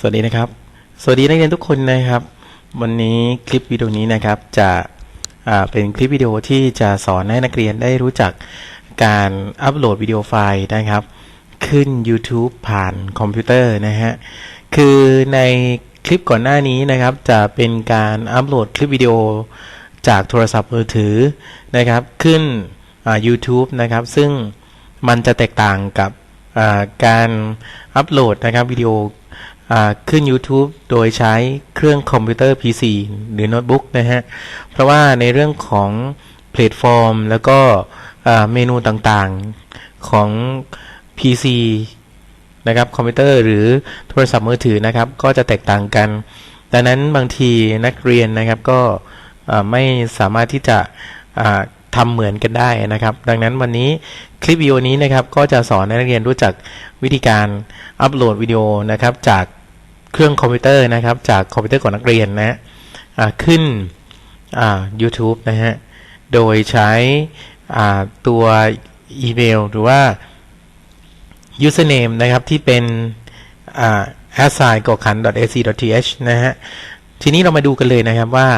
สวัสดีนะครับ สวัสดีนักเรียนทุกคนนะครับ วันนี้คลิปวิดีโอนี้นะครับจะเป็นคลิปวิดีโอที่จะสอนให้นักเรียนได้รู้จักการอัปโหลดวิดีโอไฟล์นะครับ ขึ้น YouTube ผ่านคอมพิวเตอร์นะฮะ คือในคลิปก่อนหน้านี้นะครับ จะเป็นการอัปโหลดคลิปวิดีโอจากโทรศัพท์มือถือนะครับ ขึ้น YouTube นะครับ ซึ่งมันจะแตกต่างกับการอัปโหลดนะครับวิดีโอ ขึ้น YouTube โดยใช้เครื่องคอมพิวเตอร์ PC หรือโน้ตบุ๊กนะฮะ เพราะว่าในเรื่องของแพลตฟอร์ม แล้วก็เมนูต่างๆของ PC นะครับคอมพิวเตอร์หรือโทรศัพท์มือถือนะครับ ก็จะแตกต่างกัน ดังนั้นบางทีนักเรียนนะครับก็ไม่สามารถที่จะ อ่าทำเหมือนกันได้นะครับ ดังนั้นวันนี้คลิปวิดีโอนี้นะครับก็จะสอนให้นักเรียนรู้จักวิธีการอัปโหลดวิดีโอนะครับจากเครื่องคอมพิวเตอร์นะครับ จากคอมพิวเตอร์ของนักเรียนนะฮะขึ้นอ่า YouTube นะฮะ โดยใช้ตัวอีเมลหรือว่า username นะครับที่เป็นอ่า assign กขัน ac th นะฮะ ทีนี้เรามาดูกันเลยนะครับว่า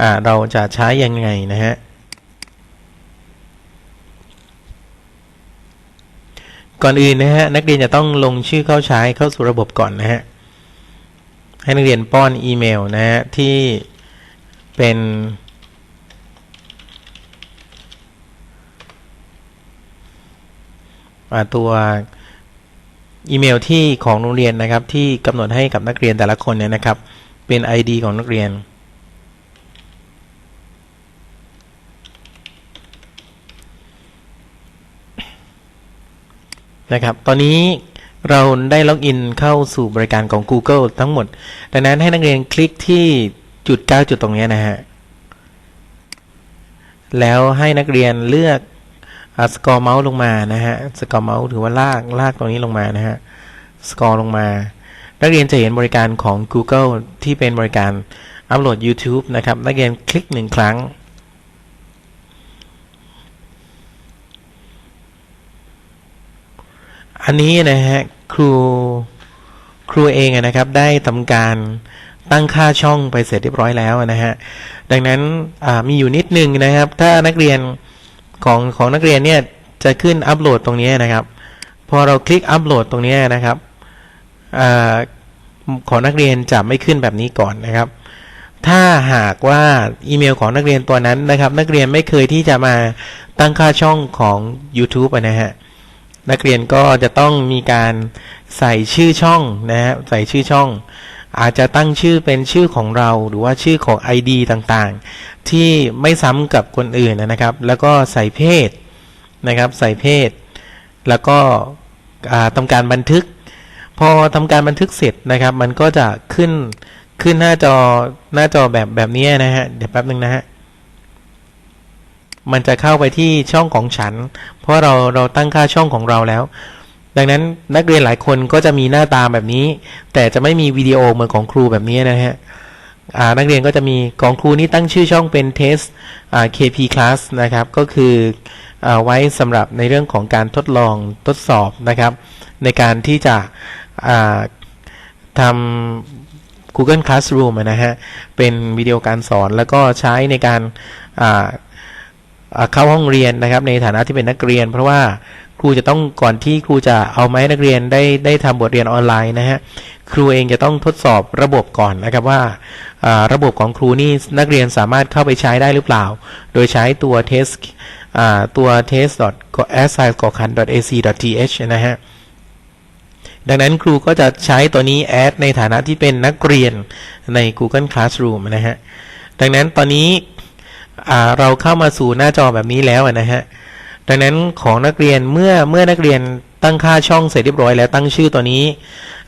อ่าเราจะใช้ยังไงนะฮะ ก่อนอื่นนะฮะนักเรียนจะต้องลงชื่อเข้าใช้เข้าสู่ระบบก่อนนะฮะให้นักเรียนป้อนอีเมลนะฮะที่เป็นตัวอีเมลที่ของโรงเรียนนะครับที่กำหนดให้กับนักเรียนแต่ละคนเนี่ยนะครับเป็น ID ของนักเรียน นะครับ ตอนนี้เราได้ล็อกอินเข้าสู่บริการของ Google ทั้งหมด ดังนั้นให้นักเรียนคลิกที่จุด 9 จุดตรงนี้นะฮะ แล้วให้นักเรียนเลือกสกอร์เมาส์ลงมานะฮะ สกอร์เมาส์ถือว่าลากลากตรงนี้ลงมานะฮะ สกอร์ลงมา นักเรียนจะเห็นบริการของ Google ที่เป็นบริการอัปโหลด YouTube นะครับ นักเรียนคลิกหนึ่งครั้ง อันนี้นะฮะครูครูเองนะครับได้ทำการตั้งค่าช่องไปเสร็จเรียบร้อยแล้วนะฮะดังนั้นมีอยู่นิดนึงนะครับ ถ้านักเรียนของของนักเรียนเนี่ยจะขึ้นอัปโหลดตรงนี้นะครับ พอเราคลิกอัปโหลดตรงนี้นะครับอของนักเรียนจะไม่ขึ้นแบบนี้ก่อนนะครับ ถ้าหากว่าอีเมลของนักเรียนตัวนั้นนะครับ นักเรียนไม่เคยที่จะมาตั้งค่าช่องของ YouTube นะฮะ นักเรียนก็จะต้องมีการใส่ชื่อช่องนะฮะใส่ชื่อช่อง อาจจะตั้งชื่อเป็นชื่อของเราหรือว่าชื่อของ ID ต่างๆ ที่ไม่ซ้ำกับคนอื่นนะครับ แล้วก็ใส่เพศนะครับ ใส่เพศ แล้วก็ทำการบันทึก พอทำการบันทึกเสร็จนะครับ มันก็จะขึ้นขึ้นหน้าจอหน้าจอแบบแบบนี้นะฮะเดี๋ยวแป๊บหนึ่งนะฮะ มันจะเข้าไปที่ช่องของฉัน เพราะเราเราตั้งค่าช่องของเราแล้ว ดังนั้นนักเรียนหลายคนก็จะมีหน้าตาแบบนี้ แต่จะไม่มีวิดีโอเหมือนของครูแบบนี้นะฮะนักเรียนก็จะมีของครูนี่ตั้งชื่อช่องเป็น test KP class นะครับ ก็คืออไว้สำหรับในเรื่องของการทดลองทดสอบนะครับ ในการที่จะทำ Google Classroom นะฮะ เป็นวิดีโอการสอนแล้วก็ใช้ในการา เข้าห้องเรียนนะครับ ในฐานะที่เป็นนักเรียน เพราะว่าครูจะต้องก่อนที่ครูจะเอามาให้นักเรียนได้ได้ทำบทเรียนออนไลน์นะฮะครูเองจะต้องทดสอบระบบก่อนนะครับว่าระบบของครูนี่นักเรียนสามารถเข้าไปใช้ได้หรือเปล่า โดยใช้ตัว test ตัว test assign กขัน ac th นะฮะดังนั้นครูก็จะใช้ตัวนี้แอดในฐานะที่เป็นนักเรียนใน Google Classroom นะฮะดังนั้นตอนนี้ เราเข้ามาสู่หน้าจอแบบนี้แล้วนะฮะดังนั้นของนักเรียนเมื่อเมื่อนักเรียนตั้งค่าช่องเสร็จเรียบร้อยแล้วตั้งชื่อตัวนี้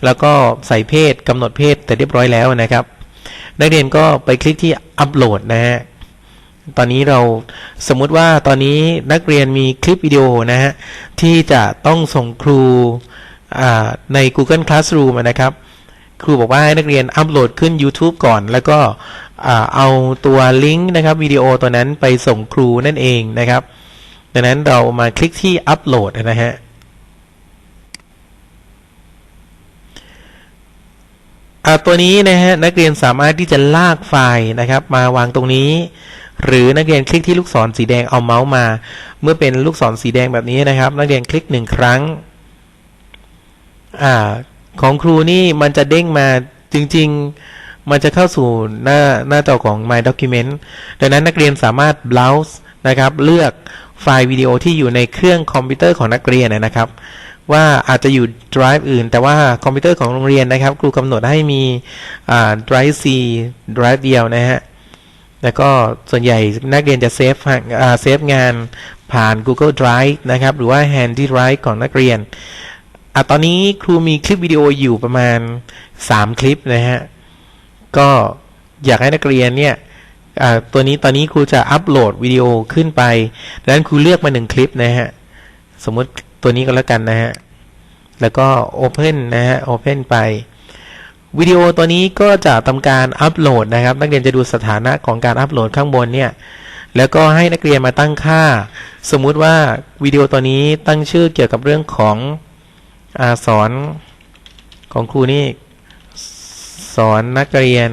แล้วก็ใส่เพศกำหนดเพศเสร็จเรียบร้อยแล้วนะครับ นักเรียนก็ไปคลิกที่อัปโหลดนะฮะตอนนี้เราสมมุติว่าตอนนี้นักเรียนมีคลิปวิดีโอนะฮะที่จะต้องส่งครูใน Google Classroom นะครับ ครูบอกว่าให้นักเรียนอัปโหลดขึ้น YouTube ก่อน แล้วก็เอาตัวลิงก์นะครับวิดีโอตัวนั้นไปส่งครูนั่นเองนะครับ ดังนั้นเรามาคลิกที่อัปโหลดนะฮะตัวนี้นะฮะนักเรียนสามารถที่จะลากไฟล์นะครับ มาวางตรงนี้ หรือนักเรียนคลิกที่ลูกศรสีแดงเอาเมาส์มา เมื่อเป็นลูกศรสีแดงแบบนี้นะครับ นักเรียนคลิกหนึ่งครั้งอ่า ของครูนี่มันจะเด้งมาจริง ๆ มันจะเข้าสู่หน้าหน้าจอของ My Document ดังนั้นนักเรียนสามารถ browse นะครับ เลือกไฟล์วิดีโอที่อยู่ในเครื่องคอมพิวเตอร์ของนักเรียนนะครับ ว่าอาจจะอยู่ drive อื่น แต่ว่าคอมพิวเตอร์ของโรงเรียนนะครับ ครูกำหนดให้มี drive C drive เดียวนะฮะแล้วก็ส่วนใหญ่นักเรียนจะเซฟเซฟงานผ่าน Google Drive นะครับ หรือว่า Handy Drive ของนักเรียน อะตอนนี้ครูมีคลิปวิดีโออยู่ประมาณ 3 คลิปนะฮะ ก็อยากให้นักเรียนเนี่ยตัวนี้ตอนนี้ครูจะอัปโหลดวิดีโอขึ้นไปดังนั้นครูเลือกมาหนึ่งคลิปนะฮะ สมมติตัวนี้ก็แล้วกันนะฮะ แล้วก็ Open นะฮะ Open ไป วิดีโอตัวนี้ก็จะทำการอัปโหลดนะครับ นักเรียนจะดูสถานะของการอัปโหลดข้างบนเนี่ย แล้วก็ให้นักเรียนมาตั้งค่า สมมุติว่าวิดีโอตัวนี้ตั้งชื่อเกี่ยวกับเรื่องของ อสอนของครูนี่สอนนักเรียน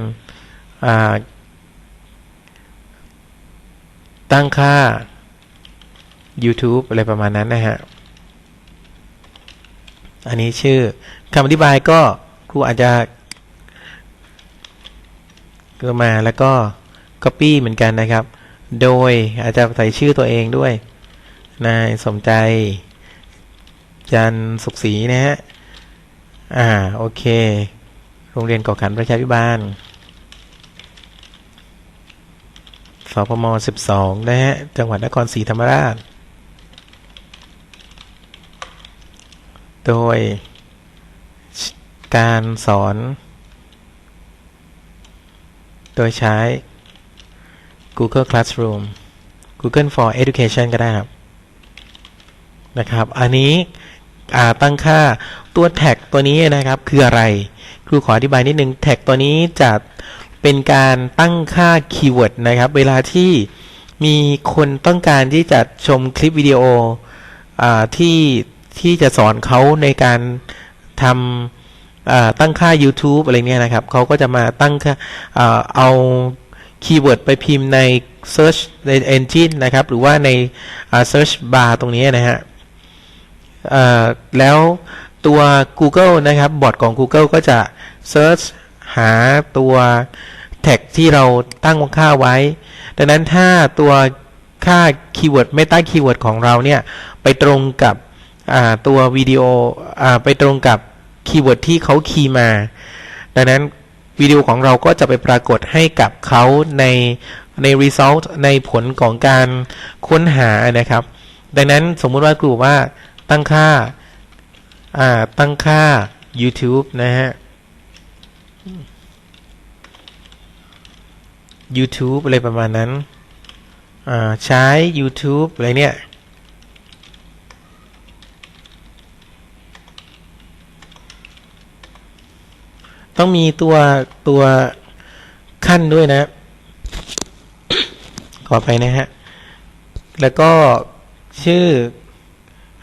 ตั้งค่า YouTube อะไรประมาณนั้นนะฮะ อันนี้ชื่อคำอธิบายก็ครูอาจจะก็มาแล้วก็ Copy เหมือนกันนะครับ โดยอาจจะใส่ชื่อตัวเองด้วย นายสมใจ จันสุขศรีนะฮะ อ่า โอเค โรงเรียนก่อขันประชาพิบาลสพม12 นะฮะ จังหวัดนครศรีธรรมราช โดยการสอน โดยใช้ Google Classroom Google for Education ก็ได้ครับ นะครับ อันนี้ตั้งค่าตัวแท็กตัวนี้นะครับคืออะไร ครูขออธิบายนิดนึงแท็กตัวนี้จะเป็นการตั้งค่าคีย์เวิร์ดนะครับ เวลาที่มีคนต้องการที่จะชมคลิปวิดีโออที่ที่จะสอนเขาในการทำตั้งค่า YouTube อะไรเนี่ยนะครับเขาก็จะมาตั้งค่าเอาคีย์เวิร์ดไปพิมพ์ใน Search ใน Engine นะครับ หรือว่าในา Search Bar ตรงนี้นะฮะ แล้วตัว Google นะครับ บอทของ Google ก็จะ Search หาตัวแท็กที่เราตั้งค่าไว้ ดังนั้นถ้าตัวค่าคีย์เวิร์ดไม่ตั้งคีย์เวิร์ดของเราเนี่ย ไปตรงกับตัววิดีโออไปตรงกับคีย์เวิร์ดที่เขาคีย์มา ดังนั้นวิดีโอของเราก็จะไปปรากฏให้กับเขาในใน result ในผลของการค้นหานะครับ ดังนั้นสมมุติว่าครูว่า ตั้งค่า อ่า ตั้งค่า YouTube นะฮะ YouTube อะไรประมาณนั้น อ่า ใช้ YouTube อะไรเนี่ย ต้องมีตัวตัวขั้นด้วยนะ ขอไปนะฮะ แล้วก็ชื่อ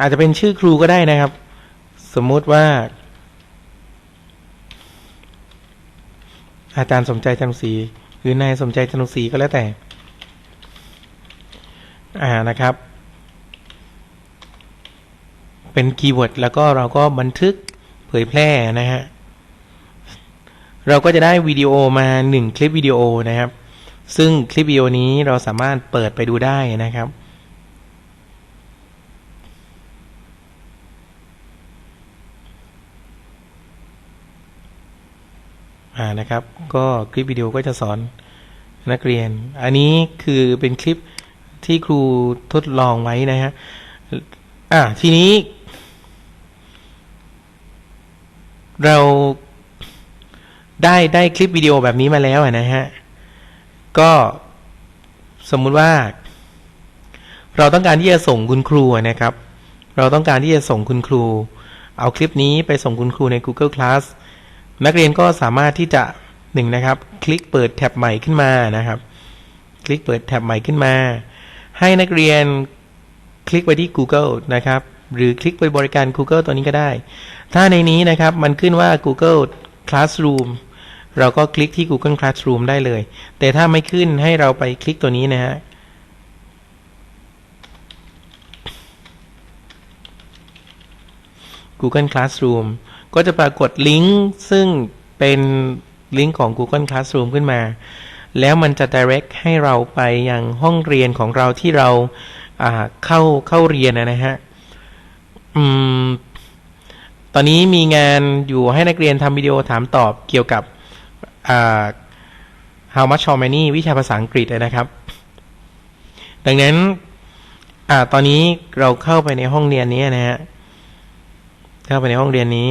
อาจจะเป็นชื่อครูก็ได้นะครับ สมมุติว่า อาจารย์สมใจจันทร์ศรีหรือนายสมใจจันทร์ศรีก็แล้วแต่ อ่านะครับ เป็นคีย์เวิร์ดแล้วก็เราก็บันทึกเผยแพร่นะฮะเราก็จะได้วิดีโอมาหนึ่งคลิปวิดีโอนะครับ ซึ่งคลิปวิดีโอนี้เราสามารถเปิดไปดูได้นะครับ อ่านะครับ ก็คลิปวิดีโอก็จะสอนนักเรียน อันนี้คือเป็นคลิปที่ครูทดลองไว้นะฮะอ่าทีนี้ เราได้ได้คลิปวิดีโอแบบนี้มาแล้วนะฮะ ก็สมมุติว่า เราต้องการที่จะส่งคุณครูนะครับ เราต้องการที่จะส่งคุณครู เอาคลิปนี้ไปส่งคุณครูใน Google Class นักเรียนก็สามารถที่จะหนึ่งนะครับ คลิกเปิดแท็บใหม่ขึ้นมานะครับ คลิกเปิดแท็บใหม่ขึ้นมา ให้นักเรียนคลิกไปที่ Google นะครับ หรือคลิกไปบริการ Google ตัวนี้ก็ได้ ถ้าในนี้นะครับมันขึ้นว่า Google Classroom เราก็คลิกที่ Google Classroom ได้เลย แต่ถ้าไม่ขึ้นให้เราไปคลิกตัวนี้นะฮะ Google Classroom ก็ ก็จะปรากฏลิงก์ซึ่งเป็นลิงก์ของ Google Classroom ขึ้นมา แล้วมันจะ direct ให้เราไปยังห้องเรียนของเราที่เราาเข้าเข้าเรียนนะฮะอืมตอนนี้มีงานอยู่ให้นักเรียนทำวิดีโอถามตอบเกี่ยวกับ how much how many วิชาภาษาอังกฤษนะครับ ดังนั้นอตอนนี้เราเข้าไปในห้องเรียนนี้นะฮะ เข้าไปในห้องเรียนนี้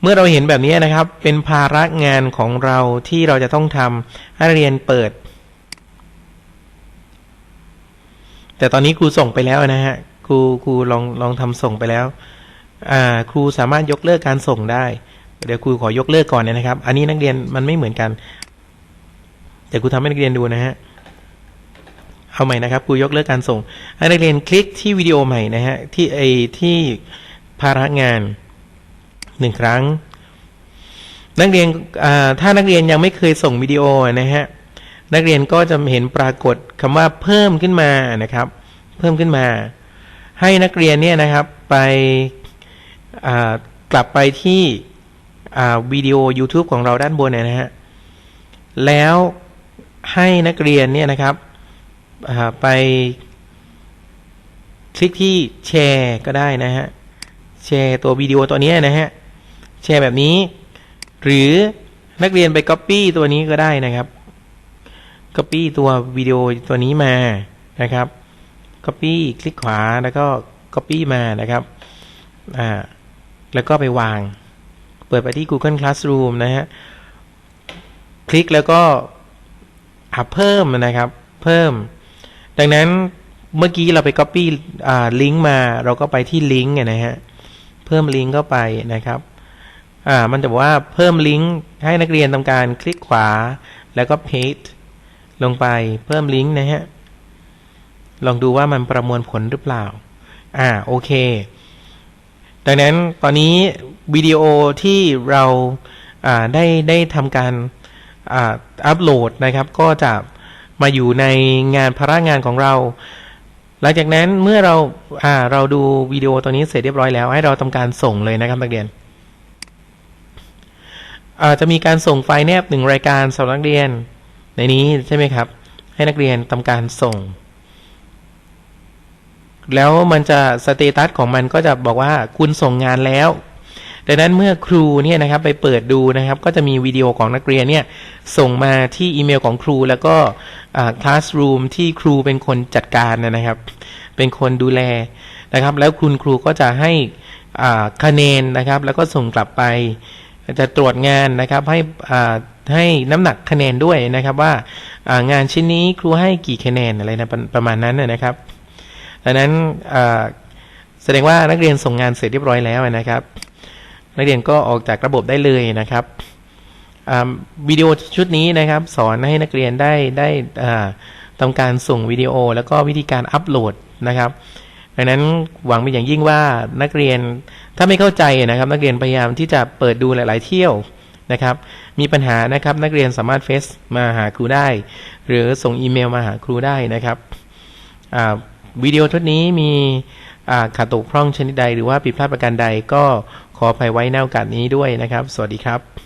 เมื่อเราเห็นแบบนี้นะครับ เป็นภาระงานของเราที่เราจะต้องทำให้เรียนเปิด แต่ตอนนี้ครูส่งไปแล้วนะฮะครูครูลองลองทำส่งไปแล้วอ่าครูสามารถยกเลิกการส่งได้ เดี๋ยวครูขอยกเลิกก่อนนะครับ อันนี้นักเรียนมันไม่เหมือนกันเดี๋ยวครูทำให้นักเรียนดูนะฮะเอาใหม่นะครับครูยกเลิกการส่งให้นักเรียนคลิกที่วิดีโอใหม่นะฮะที่ไอที่ ภาระงานหนึ่งครั้ง นักเรียนถ้านักเรียนยังไม่เคยส่งวิดีโอนะฮะนักเรียนก็จะเห็นปรากฏคำว่าเพิ่มขึ้นมานะครับ เพิ่มขึ้นมา ให้นักเรียนเนี่ยนะครับไปกลับไปที่วิดีโอ YouTube ของเราด้านบนนนะฮะแล้วให้นักเรียนเนี่ยนะครับไปคลิกที่แชร์ก็ได้นะฮะ แชร์ตัววิดีโอตัวนี้นะฮะ แชร์แบบนี้ หรือนักเรียนไป Copy ตัวนี้ก็ได้นะครับ Copy ตัววิดีโอตัวนี้มานะครับ Copy คลิกขวาแล้วก็ Copy มานะครับอ่าแล้วก็ไปวาง เปิดไปที่ Google Classroom นะฮะ คลิกแล้วก็อ่าเพิ่มนะครับ เพิ่ม ดังนั้นเมื่อกี้เราไป Copy อ่าลิงก์มา เราก็ไปที่ลิงก์นะฮะ เพิ่มลิงก์เข้าไปนะครับอ่ามันจะบอกว่าเพิ่มลิงก์ให้นักเรียนทำการคลิกขวาแล้วก็ paste ลงไปเพิ่มลิงก์นะฮะลองดูว่ามันประมวลผลหรือเปล่า อ่า โอเค ดังนั้นตอนนี้วิดีโอที่เราอ่าได้ได้ทำการอ่าอัปโหลดนะครับ ก็จะมาอยู่ในงานพาระงานของเรา หลังจากนั้นเมื่อเราอ่าเราดูวิดีโอตัวนี้เสร็จเรียบร้อยแล้วให้เราทำการส่งเลยนะครับนักเรียนอาจะมีการส่งไฟล์แนบหนึ่งรายการสำหรับนักเรียนในนี้ใช่ไหมครับ ให้นักเรียนทำการส่ง แล้วมันจะสเตตัสของมันก็จะบอกว่าคุณส่งงานแล้ว ดังนั้นเมื่อครูเนี่ยนะครับไปเปิดดูนะครับ ก็จะมีวิดีโอของนักเรียนเนี่ยส่งมาที่อีเมลของครู แล้วก็คลาสรูมที่ครูเป็นคนจัดการนะครับ เป็นคนดูแลนะครับ แล้วคุณครูก็จะให้คะแนนนะครับ แล้วก็ส่งกลับไปจะตรวจงานนะครับให้ให้น้ำหนักคะแนนด้วยนะครับว่างานชิ้นนี้ครูให้กี่คะแนนอะไรนะประประมาณนั้นนะครับดังนั้นแสดงว่านักเรียนส่งงานเสร็จเรียบร้อยแล้วนะครับ นักเรียนก็ออกจากระบบได้เลยนะครับวิดีโอชุดนี้นะครับ สอนให้นักเรียนได้ได้ทำการส่งวิดีโอ แล้วก็วิธีการอัปโหลดนะครับ ดังนั้นหวังเป็นอย่างยิ่งว่านักเรียนถ้าไม่เข้าใจนะครับ นักเรียนพยายามที่จะเปิดดูหลาย ๆ เที่ยวนะครับ มีปัญหานะครับนักเรียนสามารถเฟซมาหาครูได้ หรือส่งอีเมลมาหาครูได้นะครับวิดีโอชุดนี้มีขาดตกพร่องชนิดใด หรือว่าผิดพลาดประการใดก็ ขออภัยไว้ในโอกาสนี้ด้วยนะครับ สวัสดีครับ